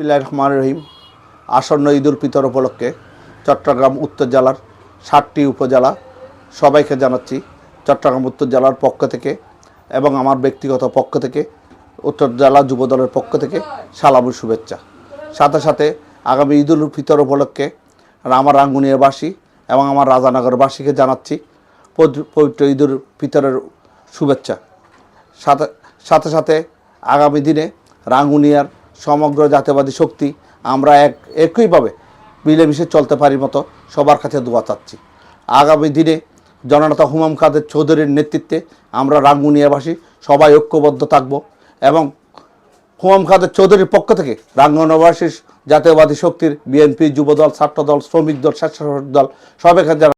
বিসমিল্লাহ রহমান রহিম। আসন্ন ঈদুল ফিতর উপলক্ষে চট্টগ্রাম উত্তর জেলার ষাটটি উপজেলা সবাইকে জানাচ্ছি, চট্টগ্রাম উত্তর জেলার পক্ষ থেকে এবং আমার ব্যক্তিগত পক্ষ থেকে, উত্তর জেলা যুব দলের পক্ষ থেকে সালামু শুভেচ্ছা। সাথে সাথে আগামী ঈদুল ফিতর উপলক্ষে আমার রাঙ্গুনিয়াবাসী এবং আমার রাজানগরবাসীকে জানাচ্ছি পবিত্র- পবিত্র ঈদুল ফিতরের শুভেচ্ছা। সাথে সাথে সাথে আগামী দিনে রাঙ্গুনিয়ার সমগ্র জাতীয়বাদী শক্তি, আমরা এক, একইভাবে মিলেমিশে চলতে পারি মতো সবার কাছে দোয়া চাচ্ছি। আগামী দিনে জননেতা হুমাম কাদের চৌধুরীর নেতৃত্বে আমরা রাঙ্গুনিয়াবাসী সবাই ঐক্যবদ্ধ থাকব এবং হুমাম কাদের চৌধুরীর পক্ষ থেকে রাঙ্গনবাসী জাতীয়বাদী শক্তির বিএনপি যুবদল, ছাত্রদল, শ্রমিক দল, স্বেচ্ছাসেবক দল, সবাইকে যারা